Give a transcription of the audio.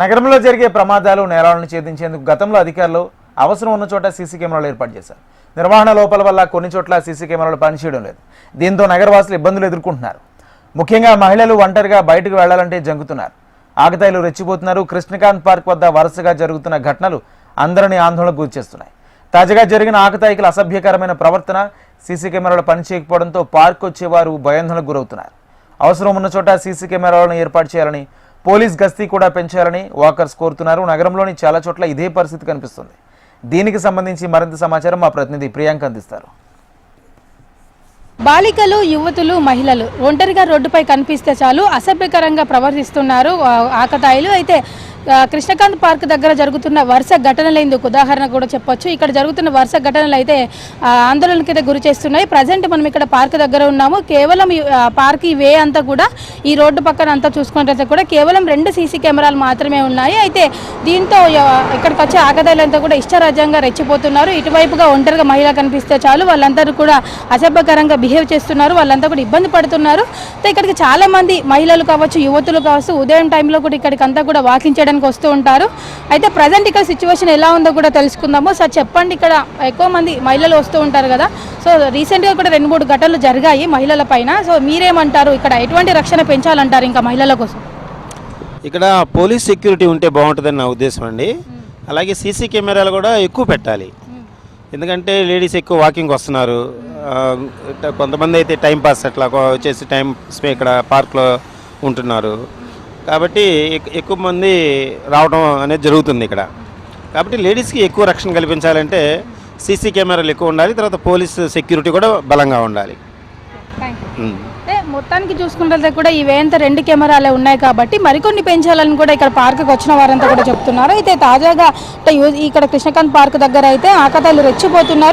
నగరంలో జరిగే ప్రమాదాలు నేరాలను ఛేదించేందుకు గతంలో అధికారులు అవసరం ఉన్న చోట సీసీ కెమెరాలు ఏర్పాటు చేశారు. నిర్వహణ లోపాల వల్ల కొన్ని చోట్ల సీసీ కెమెరాలు పనిచేయడం లేదు. దీంతో నగరవాసులు ఇబ్బందులు ఎదుర్కొంటున్నారు. ముఖ్యంగా మహిళలు ఒంటరిగా బయటకు వెళ్ళాలంటే జంకుతున్నారు. ఆకతాయిలు రెచ్చిపోతున్నారు. కృష్ణకాంత్ పార్క్ వద్ద వరుసగా జరుగుతున్న ఘటనలు అందరినీ ఆందోళనకు గురిచేస్తున్నాయి. తాజాగా జరిగిన ఆకతాయికుల అసభ్యకరమైన ప్రవర్తన సీసీ కెమెరాలు పనిచేయకపోవడంతో పార్క్ వచ్చేవారు భయాందోళనకు గురవుతున్నారు. అవసరం ఉన్న చోట సీసీ కెమెరాలను ఏర్పాటు చేయాలని పోలీస్ గస్తీ కూడా పెంచాలని వాకర్స్ కోరుతున్నారు. నగరంలోని చాలా చోట్ల ఇదే పరిస్థితి కనిపిస్తుంది. దీనికి సంబంధించి మరింత సమాచారం మా ప్రతినిధి ప్రియాంక అందిస్తారు. బాలికలు యువతులు మహిళలు ఒంటరిగా రోడ్డుపై కనిపిస్తే చాలు అసభ్యకరంగా ప్రవర్తిస్తున్నారు ఆకతాయిలు. అయితే కృష్ణకాంత్ పార్క్ దగ్గర జరుగుతున్న వరుస ఘటనలు ఇందుకు ఉదాహరణ కూడా చెప్పొచ్చు. ఇక్కడ జరుగుతున్న వరుస ఘటనలు అయితే ఆందోళనకైతే ఆందోళనకి అయితే గురి చేస్తున్నాయి. ప్రజెంట్ మనం ఇక్కడ పార్క్ దగ్గర ఉన్నాము. కేవలం పార్క్ ఈ వే అంతా కూడా ఈ రోడ్డు పక్కన అంతా చూసుకున్నట్లయితే కూడా కేవలం రెండు సీసీ కెమెరాలు మాత్రమే ఉన్నాయి. అయితే దీంతో ఇక్కడికి వచ్చే ఆకతాయిలంతా కూడా ఇష్టరాజ్యంగా రెచ్చిపోతున్నారు. ఇటువైపుగా ఒంటరిగా మహిళ కనిపిస్తే చాలు. వాళ్ళందరూ కూడా అసభ్యకరంగా బిహేవ్ చేస్తున్నారు. వాళ్ళంతా కూడా ఇబ్బంది పడుతున్నారు. అయితే ఇక్కడికి చాలా మంది మహిళలు కావచ్చు యువతులు కావచ్చు ఉదయం టైంలో కూడా ఇక్కడికి అంతా కూడా వాకింగ్ చేయడానికి వస్తూ ఉంటారు. అయితే ప్రజెంట్ ఇక్కడ సిచ్యువేషన్ ఎలా ఉందో కూడా తెలుసుకుందాము. సార్ చెప్పండి ఇక్కడ ఎక్కువ మంది మహిళలు వస్తూ ఉంటారు కదా. సో రీసెంట్గా కూడా రెండు మూడు ఘటనలు జరిగాయి మహిళల పైన. సో మీరేమంటారు? ఇక్కడ ఎటువంటి రక్షణ పెంచాలంటారు ఇంకా మహిళల కోసం? ఇక్కడ పోలీస్ సెక్యూరిటీ ఉంటే బాగుంటుందని నా ఉద్దేశం అండి. అలాగే సీసీ కెమెరాలు కూడా ఎక్కువ పెట్టాలి. ఎందుకంటే లేడీస్ ఎక్కువ వాకింగ్ వస్తున్నారు. కొంతమంది అయితే టైం పాస్ అట్లా వచ్చేసి టైం స్పే ఇక్కడ పార్క్లో ఉంటున్నారు. కాబట్టి ఎక్- ఎక్కువ మంది రావడం అనేది జరుగుతుంది ఇక్కడ. కాబట్టి లేడీస్కి ఎక్కువ రక్షణ కల్పించాలంటే సీసీ కెమెరాలు ఎక్కువ ఉండాలి తర్వాత పోలీస్ సెక్యూరిటీ కూడా బలంగా ఉండాలి. మొత్తానికి చూసుకుంటే కూడా ఈ వేంత రెండు కెమెరాలే ఉన్నాయి కాబట్టి మరికొన్ని పెంచాలని కూడా ఇక్కడ పార్కుకి వచ్చిన వారంతా కూడా చెప్తున్నారు. అయితే తాజాగా ఇక్కడ కృష్ణకాంత్ పార్క్ దగ్గర అయితే ఆకతాయిలు రెచ్చిపోతున్నారు.